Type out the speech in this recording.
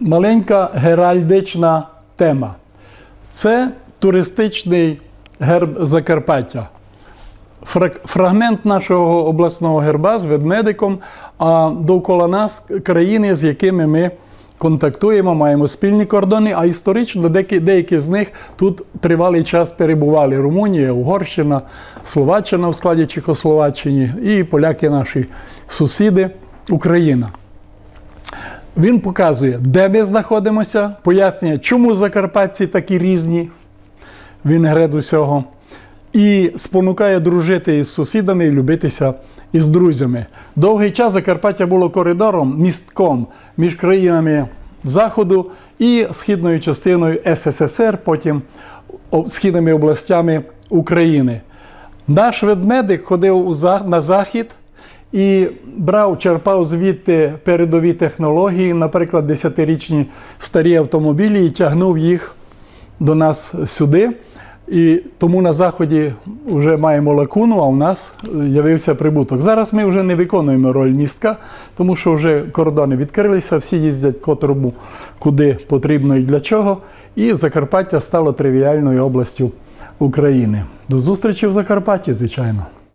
маленька геральдична тема. Це туристичний герб Закарпаття. Фрагмент нашого обласного герба з ведмедиком, а довкола нас країни, з якими ми контактуємо, маємо спільні кордони, а історично деякі, деякі з них тут тривалий час перебували. Румунія, Угорщина, Словаччина в складі Чехословаччини і поляки наші сусіди, Україна. Він показує, де ми знаходимося, пояснює, чому закарпатці такі різні, він гред усього, і спонукає дружити із сусідами і любитися із друзями. Довгий час Закарпаття було коридором, містком між країнами Заходу і східною частиною СССР, потім східними областями України. Наш ведмедик ходив на захід і брав, черпав звідти передові технології, наприклад, десятирічні старі автомобілі, і тягнув їх до нас сюди. І тому на заході вже маємо лакуну, а у нас е, явився прибуток. Зараз ми вже не виконуємо роль містка, тому що вже кордони відкрилися, всі їздять котрому куди потрібно і для чого. І Закарпаття стало тривіальною областю України. До зустрічі в Закарпатті, звичайно.